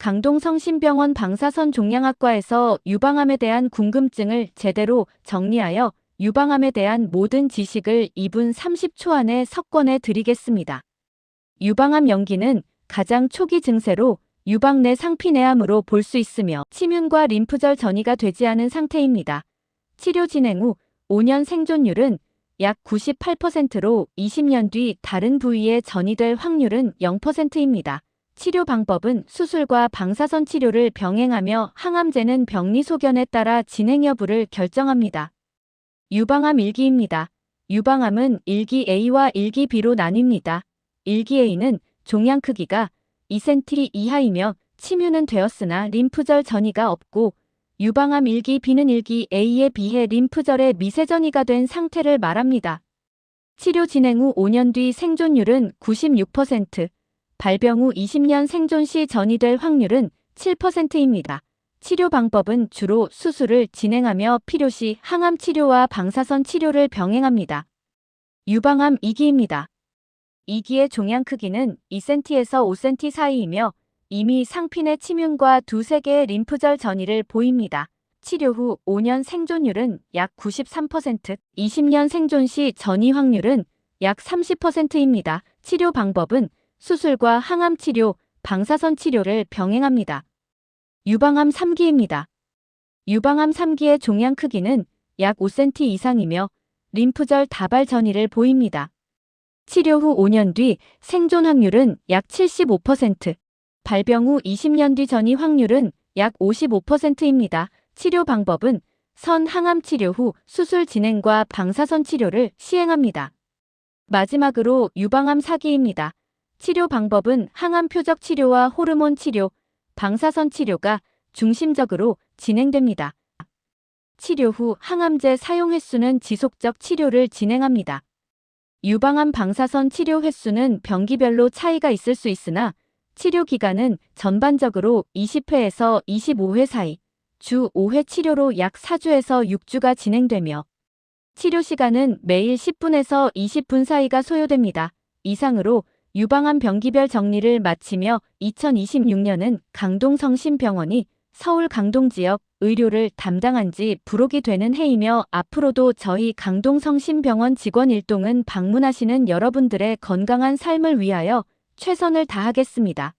강동성심병원 방사선 종양학과에서 유방암에 대한 궁금증을 제대로 정리하여 유방암에 대한 모든 지식을 2분 30초 안에 석권해 드리겠습니다. 유방암 연기는 가장 초기 증세로 유방 내 상피내암으로 볼 수 있으며 침윤과 림프절 전이가 되지 않은 상태입니다. 치료 진행 후 5년 생존율은 약 98%로 20년 뒤 다른 부위에 전이될 확률은 0%입니다. 치료 방법은 수술과 방사선 치료를 병행하며 항암제는 병리 소견에 따라 진행 여부를 결정합니다. 유방암 일기입니다. 유방암은 일기 A와 일기 B로 나뉩니다. 일기 A는 종양 크기가 2cm 이하이며 침유는 되었으나 림프절 전이가 없고 유방암 일기 B는 일기 A에 비해 림프절에 미세전이가 된 상태를 말합니다. 치료 진행 후 5년 뒤 생존율은 96%, 발병 후 20년 생존 시 전이 될 확률은 7%입니다. 치료 방법은 주로 수술을 진행하며 필요시 항암 치료와 방사선 치료를 병행합니다. 유방암 2기입니다. 2기의 종양 크기는 2cm에서 5cm 사이이며 이미 상핀의 침윤과 두세 개의 림프절 전이를 보입니다. 치료 후 5년 생존율은 약 93%, 20년 생존 시 전이 확률은 약 30%입니다. 치료 방법은 수술과 항암 치료, 방사선 치료를 병행합니다. 유방암 3기입니다. 유방암 3기의 종양 크기는 약 5cm 이상이며 림프절 다발 전이를 보입니다. 치료 후 5년 뒤 생존 확률은 약 75%, 발병 후 20년 뒤 전이 확률은 약 55%입니다. 치료 방법은 선 항암 치료 후 수술 진행과 방사선 치료를 시행합니다. 마지막으로 유방암 4기입니다. 치료 방법은 항암 표적 치료와 호르몬 치료, 방사선 치료가 중심적으로 진행됩니다. 치료 후 항암제 사용 횟수는 지속적 치료를 진행합니다. 유방암 방사선 치료 횟수는 병기별로 차이가 있을 수 있으나 치료 기간은 전반적으로 20회에서 25회 사이, 주 5회 치료로 약 4주에서 6주가 진행되며 치료 시간은 매일 10분에서 20분 사이가 소요됩니다. 이상으로 유방암 병기별 정리를 마치며 2026년은 강동성심병원이 서울 강동 지역 의료를 담당한 지 부록이 되는 해이며 앞으로도 저희 강동성심병원 직원 일동은 방문하시는 여러분들의 건강한 삶을 위하여 최선을 다하겠습니다.